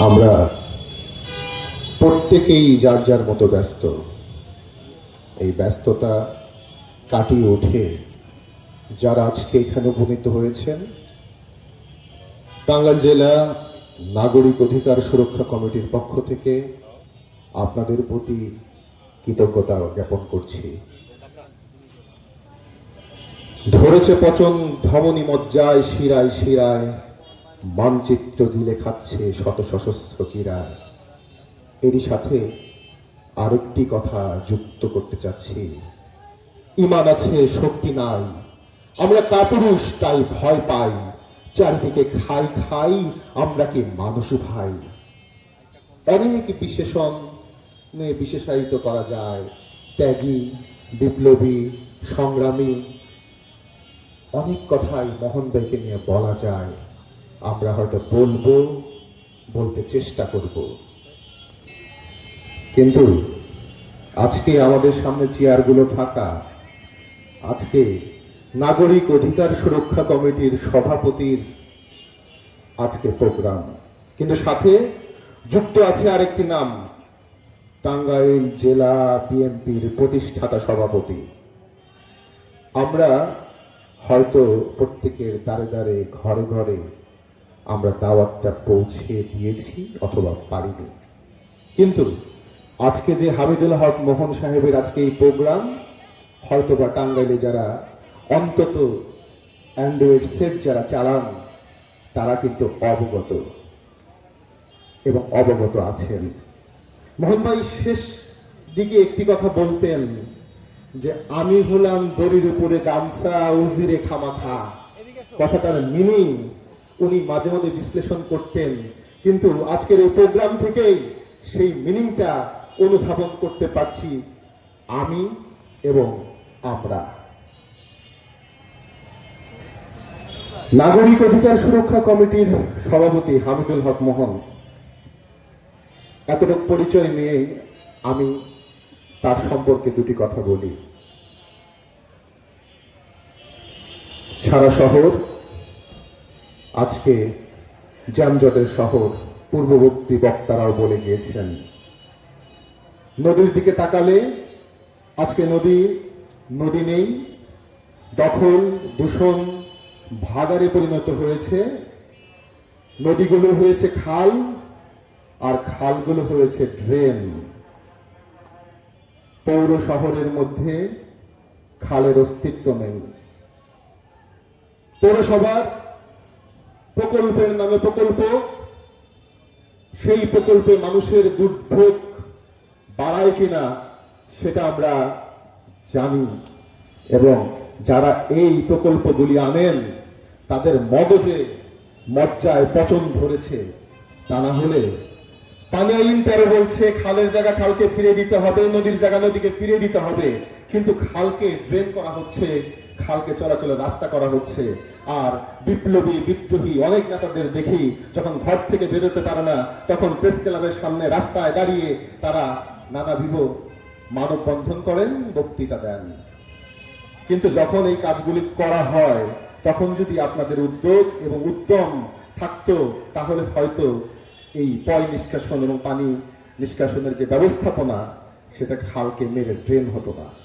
আমরা প্রত্যেকেই যার যার মতো ব্যস্ত। এই ব্যস্ততা কাটিয়ে ওঠে যারা আজকে এখানে উপনীত হয়েছেন। টাঙ্গাইল জেলা নাগরিক অধিকার সুরক্ষা কমিটির পক্ষ থেকে আপনাদের প্রতি কৃতজ্ঞতা জ্ঞাপন করছি। ধরেছে পচন ধমনী মজ্জায় শিরায় শিরায় মানচিত্র গিলে খাচ্ছে শত সশস্ত্র কিরায় এরই সাথে আরেকটি কথা যুক্ত করতে চাচ্ছি। ইমান আছে, শক্তি নাই। আমরা কাপুরুষ, তাই ভয় পাই। চারিদিকে খাই খাই, আমরা কি মানুষ ভাই? অনেক বিশেষণ বিশেষায়িত করা যায়। ত্যাগী, বিপ্লবী, সংগ্রামী। অনেক কথাই মোহন ভাইকে নিয়ে বলা যায়। আমরা হয়তো বলব, বলতে চেষ্টা করব। কিন্তু আজকে আমাদের সামনে চেয়ারগুলো ফাঁকা। আজকে নাগরিক অধিকার সুরক্ষা কমিটির সভাপতির আজকে প্রোগ্রাম। কিন্তু সাথে যুক্ত আছে আরেকটি নাম, টাঙ্গাইল জেলা বিএনপির প্রতিষ্ঠাতা সভাপতি। আমরা হয়তো প্রত্যেকের দ্বারে দ্বারে, ঘরে ঘরে আমরা দাওয়াতটা পৌঁছে দিয়েছি অথবা পারিনি। কিন্তু আজকে যে হামিদুল হক মোহন সাহেবের আজকে এই প্রোগ্রাম হয়তো বা টাঙ্গাইলে যারা অন্তত অ্যান্ড্রয়েড সেট যারা চালান, তারা কিন্তু অবগত এবং অবগত আছেন। মোহন ভাই, শেষ দিকে একটি কথা বলতেন যে, আমি হলাম দড়ির উপরে গামছা, উজিরে খামাখা। কথাটার মিনিং উনি মাঝে মাঝে বিশ্লেষণ করতেন। কিন্তু আজকের এই প্রোগ্রাম থেকেই সেই মিনিংটা অনুধাবন করতে পারছি আমি এবং আমরা। নাগরিক অধিকার সুরক্ষা কমিটির সভাপতি হামিদুল হক মোহন, এতটুকু পরিচয় নিয়ে আমি তার সম্পর্কে দুটি কথা বলি। সারা শহর আজকে যানজটের শহর পূর্ববর্তী বক্তারাও বলে গিয়েছিলেন। নদীর দিকে তাকালে আজকে নদী নদী নেই, দখল, দূষণ ভাগারে পরিণত হয়েছে। নদীগুলো হয়েছে খাল আর খালগুলো হয়েছে ড্রেন। পৌর শহরের মধ্যে খালের অস্তিত্ব নেই। পৌরসভার প্রকল্পের নামে প্রকল্প। সেই প্রকল্পে মানুষের দুর্ভোগ বাড়ায় কিনা, সেটা আমরা জানি। এবং যারা এই প্রকল্পগুলি আনেন, তাদের মগজে মজ্জায় পচন ধরেছে। তা না হলে পানি আইন তেরো বলছে, খালের জায়গা খালকে ফিরে দিতে হবে, নদীর জায়গা নদীকে ফিরে দিতে হবে। কিন্তু খালকে ড্রেন করা হচ্ছে খালকে চলাচলের রাস্তা করা হচ্ছে। আর বিপ্লবী, বিদ্রোহী অনেক নেতাদের দেখি যখন ঘর থেকে বেরোতে পারে না, তখন প্রেস ক্লাবের সামনে রাস্তায় দাঁড়িয়ে তারা নানাবিধ মানববন্ধন করেন, বক্তৃতা দেন। কিন্তু যখন এই কাজগুলি করা হয়, তখন যদি আপনাদের উদ্যোগ এবং উদ্যম থাকতো, তাহলে হয়তো এই পয় নিষ্কাশন এবং পানি নিষ্কাশনের যে ব্যবস্থাপনা সেটা খালকে মেরে ড্রেন হতো না।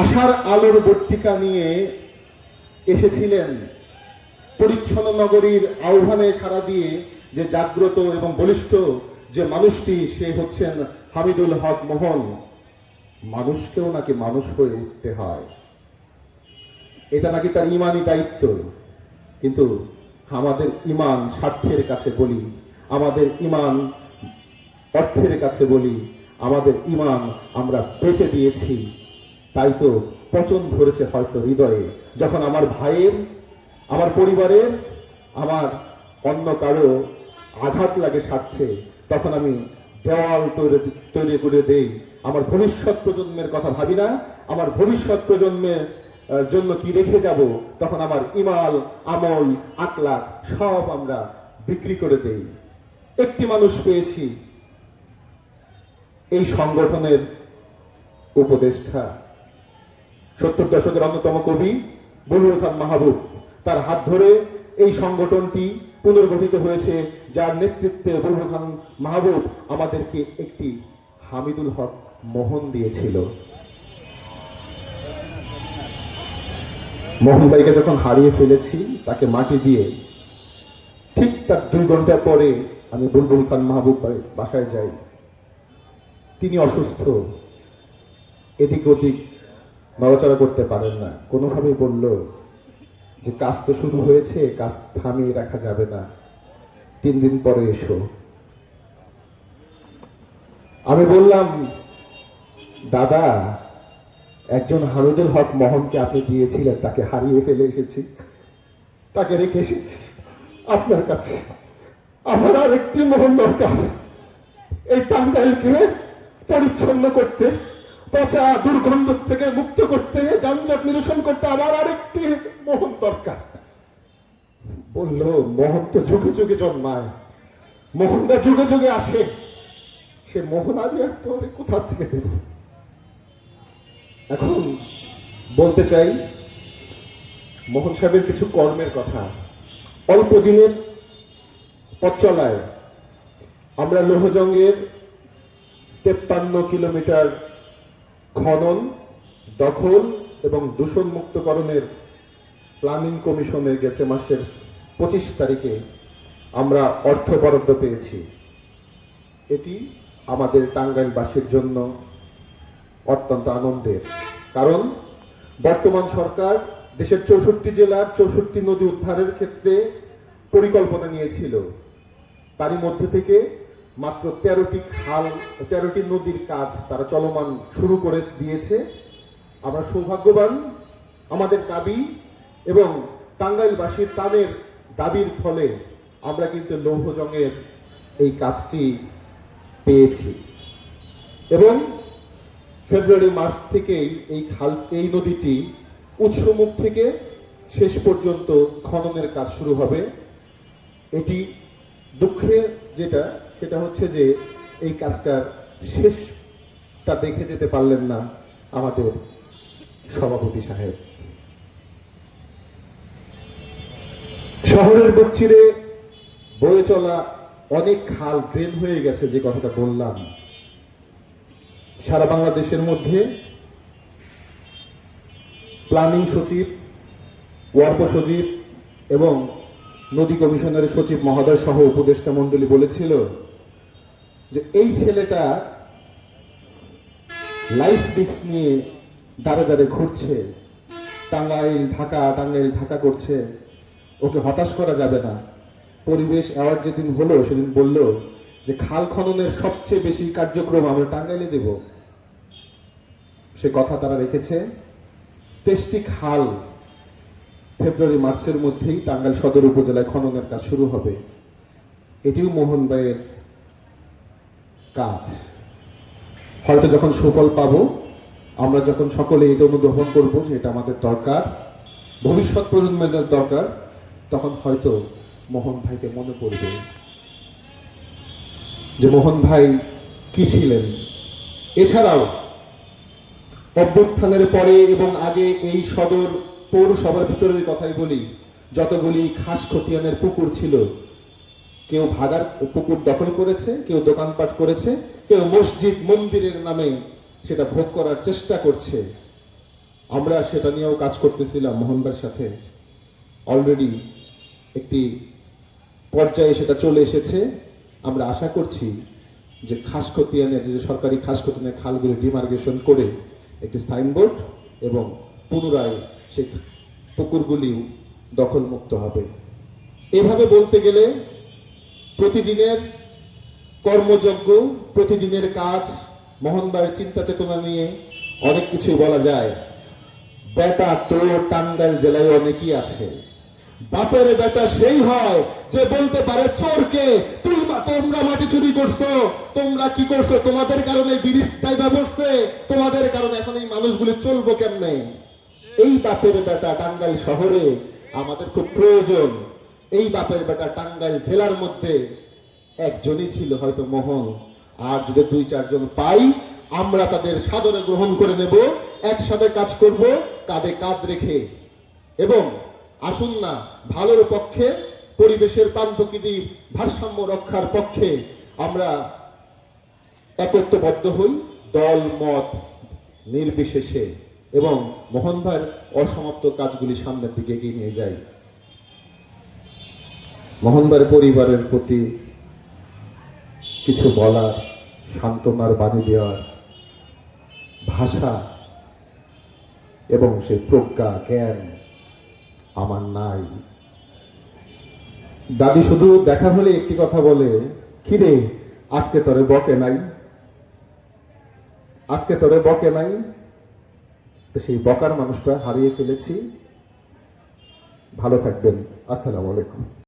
আশার আলোর বর্তিকা নিয়ে এসেছিলেন। পরিচ্ছন্ন নগরীর আহ্বানে সাড়া দিয়ে যে জাগ্রত এবং বলিষ্ঠ যে মানুষটি, সে হচ্ছেন হামিদুল হক মোহন। মানুষকেও নাকি মানুষ হয়ে উঠতে হয়। এটা নাকি তার ইমানই দায়িত্ব। কিন্তু আমাদের ইমান স্বার্থের কাছে বলি, আমাদের ইমান অর্থের কাছে বলি, আমাদের ইমান আমরা বেঁচে দিয়েছি। তাই তো পচন ধরেছে হয়তো হৃদয়ে। যখন আমার ভাইয়ের, আমার পরিবারের, আমার অন্য কারও আঘাত লাগে স্বার্থে, তখন আমি দেওয়াল তৈরি তৈরি করে দেই। আমার ভবিষ্যৎ প্রজন্মের কথা ভাবি না। আমার ভবিষ্যৎ প্রজন্মের জন্য কি রেখে যাব? তখন আমার ইমাল, আমল আকলা সব আমরা বিক্রি করে দেই। একটি মানুষ পেয়েছি। এই সংগঠনের উপদেষ্টা সত্তর দশকের অন্যতম কবি বলুল খান মাহবুব। তার হাত ধরে এই সংগঠনটি পুনর্গঠিত হয়েছে, যার নেতৃত্বে বুলবুল খান মাহবুব আমাদেরকে একটি হামিদুল হক মোহন দিয়েছিল। মোহন ভাইকে যখন হারিয়ে ফেলেছি, তাকে মাটি দিয়ে ঠিক তার দুই ঘণ্টা পরে আমি বুলবুল খান মাহবুব বাসায় যাই। তিনি অসুস্থ, এদিক ওদিক নড়াচড়া করতে পারেন না। কোনোভাবেই বলল যে, কাজ তো শুরু হয়েছে, কাজ থামিয়ে রাখা যাবে না। তিন দিন পরে এসো। আমি বললাম, দাদা, একজন হামিদুল হক মোহনকে আপনি দিয়েছিলেন, তাকে হারিয়ে ফেলে এসেছি। তাকে রেখে এসেছি। আপনার কাছে আমার আর একটি মোহন দরকার। এই টাঙ্গাইলকে পরিচ্ছন্ন করতে পচা দুর্গন্ধ থেকে মুক্ত করতে, যানজট নিরসন করতে আমার আরেকটি মোহন দরকার। বলল, মোহন তো যুগে যুগে জন্মায়। মোহনটা যুগে যুগে আসে। সে মোহন আমি আর তোরে কোথা থেকে দেব? এখন বলতে চাই, মোহন সাহেবের কিছু কর্মের কথা। অল্প দিনের পথ চলায় আমরা লোহজঙ্গের তেপ্পান্ন কিলোমিটার খনন, দখল এবং দূষণ মুক্তকরণের প্ল্যানিং কমিশনের গেছে মাসের পঁচিশ তারিখে আমরা অর্থ বরাদ্দ পেয়েছি। এটি আমাদের টাঙ্গাইলবাসীর জন্য অত্যন্ত আনন্দের। কারণ বর্তমান সরকার দেশের চৌষট্টি জেলার চৌষট্টি নদী উদ্ধারের ক্ষেত্রে পরিকল্পনা নিয়েছিল। তারই মধ্যে থেকে মাত্র তেরোটি খাল, তেরোটি নদীর কাজ তারা চলমান শুরু করে দিয়েছে। আমরা সৌভাগ্যবান আমাদের দাবি এবং টাঙ্গাইলবাসীর তাদের দাবির ফলে আমরা কিন্তু লৌহজংয়ের এই কাজটি পেয়েছি। এবং ফেব্রুয়ারি মার্চ থেকেই এই খাল, এই নদীটি উৎসমুখ থেকে শেষ পর্যন্ত খননের কাজ শুরু হবে। এটি দুঃখে যেটা সেটা হচ্ছে যে, এই কাজটার শেষটা দেখে যেতে পারলেন না আমাদের সভাপতি সাহেব। শহরের বুক চিরে বয়ে চলা অনেক খাল ড্রেন হয়ে গেছে, যে কথাটা বললাম। সারা বাংলাদেশের মধ্যে প্ল্যানিং সচিব ওয়ার্প সচিব এবং নদী কমিশনের সচিব মহোদয় সহ উপদেষ্টা মণ্ডলী বলেছিল যে এই ছেলেটা লাইফ রিক্স নিয়ে দাঁড়ে দাঁড়ে ঘুরছে, টাঙ্গাইল, ঢাকা টাঙ্গাইল, ঢাকা করছে, ওকে হতাশ করা যাবে না। পরিবেশ অ্যাওয়ার্ড যেদিন হলো, সেদিন বলল যে খাল খননের সবচেয়ে বেশি কার্যক্রম আমরা টাঙ্গাইলে দেব। সে কথা তারা রেখেছে। তেষ্টি খাল ফেব্রুয়ারি, মার্চের মধ্যেই টাঙ্গাইল সদর উপজেলায় খননের কাজ শুরু হবে। এটিও মোহন ভাইয়ের কাজ। হয়তো যখন সুফল পাবো, আমরা যখন সকলে এটা অনুধাবন করব যে এটা আমাদের দরকার, ভবিষ্যৎ প্রজন্মের দরকার, তখন হয়তো মোহন ভাইকে মনে পড়বে যে মোহন ভাই কি ছিলেন। এছাড়াও, অভ্যুত্থানের পরে এবং আগে এই সদর পৌরসভার ভিতরের কথাই বলি, যতগুলি খাস খতিয়ানের পুকুর ছিল কেউ ভাগার পুকুর দখল করেছে, কেউ দোকানপাট করেছে, কেউ মসজিদ মন্দিরের নামে সেটা ভোগ করার চেষ্টা করছে। আমরা সেটা নিয়েও কাজ করতেছিলাম মোহনবার সাথে। অলরেডি একটি পর্যায়ে সেটা চলে এসেছে। আমরা আশা করছি যে খাস খতিয়ানের যে সরকারি খাস খতিয়ানের খালগুলি ডিমার্গেশন করে একটি সাইনবোর্ড এবং পুনরায় সেই পুকুরগুলিও দখলমুক্ত হবে। এভাবে বলতে গেলে প্রতিদিনের কর্মযজ্ঞ, প্রতিদিনের কাজ মোহনবাড়ির চিন্তা চেতনা নিয়ে অনেক কিছু বলা যায়। বেটা তো টাঙ্গাইল জেলায় অনেকই আছে। বাপের বেটা সেই হয় যে বলতে পারে, চোরকে, তুই তোমরা মাটি চুরি করছ, তোমরা কি করছ? তোমাদের কারণে বিরিস্তায় ব্যবসছে তোমাদের কারণে এখন এই মানুষগুলি চলবো কেমনে? এই বাপের বেটা টাঙ্গাইল শহরে আমাদের খুব প্রয়োজন। এই বাপের বেটা টাঙ্গাইল জেলার মধ্যে একজনই ছিল হয়তো মোহন আর যদি দুই, চারজন পাই, আমরা তাদের সাদরে গ্রহণ করে নেব, একসাথে কাজ করব, কাঁধে কাঁধ রেখে। এবং আসুন না, ভালোর পক্ষে, পরিবেশের প্রাণ ভারসাম্য রক্ষার পক্ষে আমরা একত্রবদ্ধ হই, দল, মত নির্বিশেষে। এবং মোহনভার অসমাপ্ত কাজগুলি সামনের দিকে এগিয়ে নিয়ে যাই। মোহনবার পরিবারের প্রতি কিছু বলার, সান্ত্বনার বাণী দেওয়ার ভাষা এবং সে প্রজ্ঞা, জ্ঞান আমার নাই। দাদি, শুধু দেখা হলে একটি কথা বলে, কিরে, আজকে তোরে বকে নাই? আজকে তোরে বকে নাই? তো সেই বকার মানুষটা হারিয়ে ফেলেছি। ভালো থাকবেন। আসসালামু আলাইকুম।